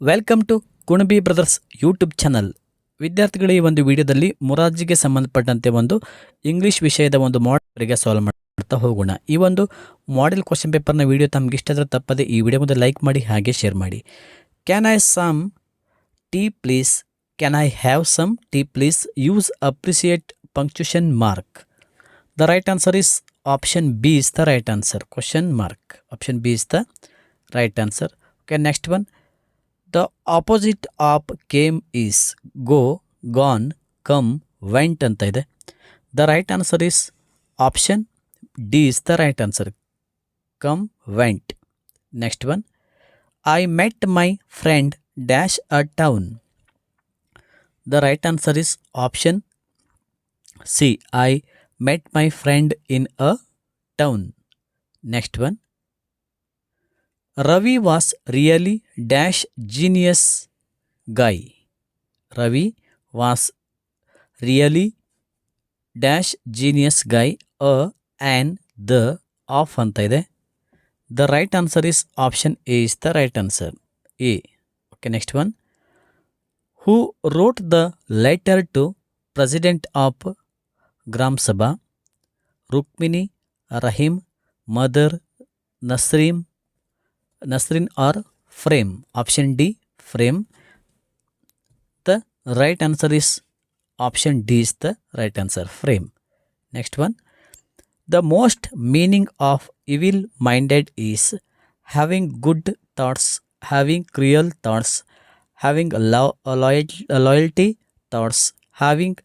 Welcome to Kunabi brothers YouTube channel ವಿದ್ಯಾರ್ಥಿಗಳ, ಈ ಒಂದು ವಿಡಿಯೋದಲ್ಲಿ ಮೊರಾರ್ಜಿಗೆ ಸಂಬಂಧಪಟ್ಟಂತೆ ಒಂದು ಇಂಗ್ಲೀಷ್ ವಿಷಯದ ಒಂದು ಮಾಡೆಲ್ಗೆ ಸಾಲ್ವ್ ಮಾಡ್ತಾ ಹೋಗೋಣ. ಈ ಒಂದು ಮಾಡೆಲ್ ಕ್ವಶನ್ ಪೇಪರ್ನ ವೀಡಿಯೋ ತಮ್ಗೆ ಇಷ್ಟ ಆದರೆ ತಪ್ಪದೆ ಈ ವಿಡಿಯೋ ಮುಂದೆ ಲೈಕ್ ಮಾಡಿ, ಹಾಗೆ ಶೇರ್ ಮಾಡಿ. Can I some tea please can I have some tea please use appreciate punctuation mark the right answer is option B is the right answer question mark option B is the right answer okay next one the opposite of came is go gone come went ಅಂತ ಇದೆ the right answer is option D is the right answer come went next one I met my friend dash a town the right answer is option C I met my friend in a town next one Ravi was really dash genius Guy Ravi was really dash genius Guy a an the of ಅಂತ ಇದೆ the right answer is option A is the right answer A okay next one who wrote the letter to president of gram ಸಭಾ Rukmini Rahim mother Nasrin Nasrin or frame? Option D, frame. The right answer is option D is the right answer, frame. Next one. The most meaning of evil minded is having good thoughts, having cruel thoughts, having lo- uh, loyal- uh, loyalty thoughts, having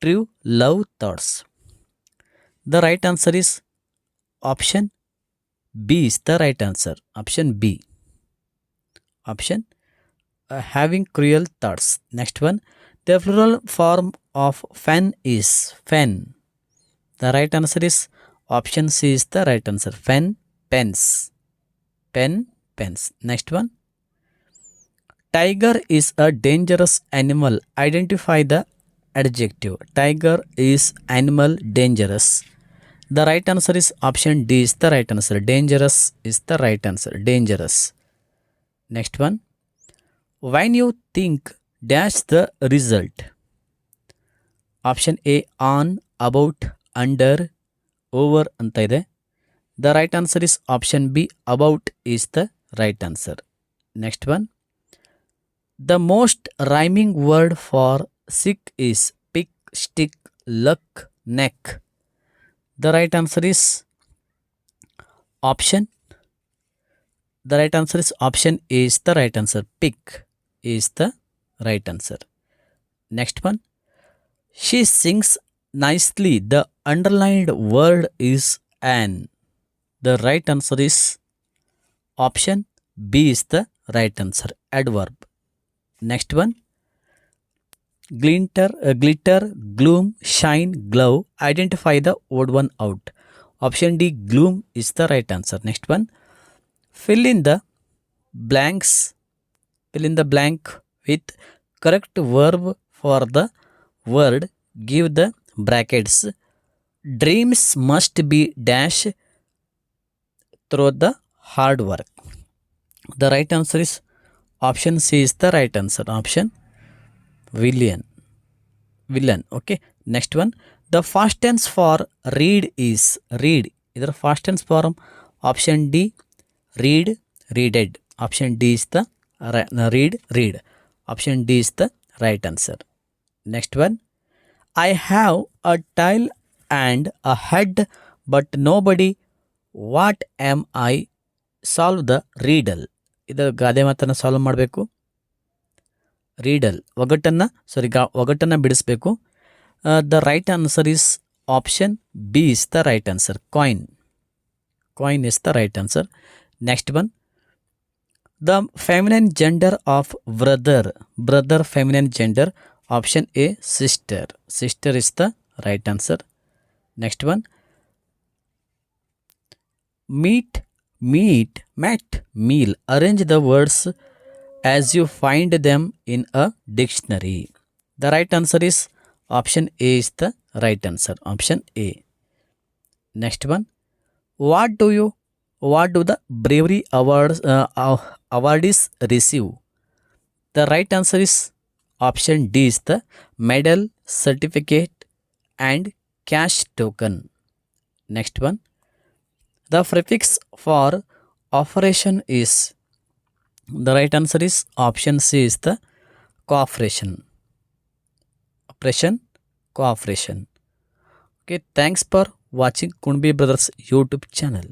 true love thoughts. The right answer is option B is the right answer. Option B. Option uh, having cruel thoughts. Next one. The plural form of fan is fen. The right answer is option C is the right answer. Fen, pens. Pen, pens. Next one. Tiger is a dangerous animal. Identify the adjective. Tiger is animal dangerous. The right answer is option D is the right answer. Dangerous is the right answer. Dangerous. Next one. When you think dash the result. Option A on, about, under, over ಅಂತ ಇದೆ the right answer is option B about is the right answer next one the most rhyming word for sick is pick stick luck neck the right answer is option. The right answer is option is the right answer. Pick is the right answer. Next one. She sings nicely. The underlined word is an. The right answer is option. B is the right answer. Adverb. Next one glitter, uh, glitter, gloom, shine, glow. Identify the odd one out. Option D, gloom is the right answer. Next one, fill in the blanks. Fill in the blank with correct verb for the word. Give the brackets. Dreams must be dash through the hard work. The right answer is option C is the right answer. Option villain. Villain okay next one the past tense for read is read ಇದರ past tense form option D read readed option D is the read read option D is the right answer next one I have a tail and a head but no body what am I solve the riddle ಇದು ಗಾದೆ ಮಾತನ್ನು solve ಮಾಡಬೇಕು. ರೀಡಲ್ ಒಗಟನ್ನು ಸಾರಿ ಗಾ ಒಗಟನ್ನು ಬಿಡಿಸ್ಬೇಕು the right answer is option B is the right answer coin coin is the right answer next one the feminine gender of brother brother feminine gender option A sister sister is the right answer next one meet meet mat meal arrange the words as you find them in a dictionary. The right answer is option A is the right answer. Option A. Next one. What do you what do the bravery awards uh, awardees receive? The right answer is option D is the medal, certificate and cash token. Next one. The prefix for operation is the right answer is option C is the cooperation. Oppression, cooperation. Okay, thanks for watching Kunbi Brothers YouTube channel.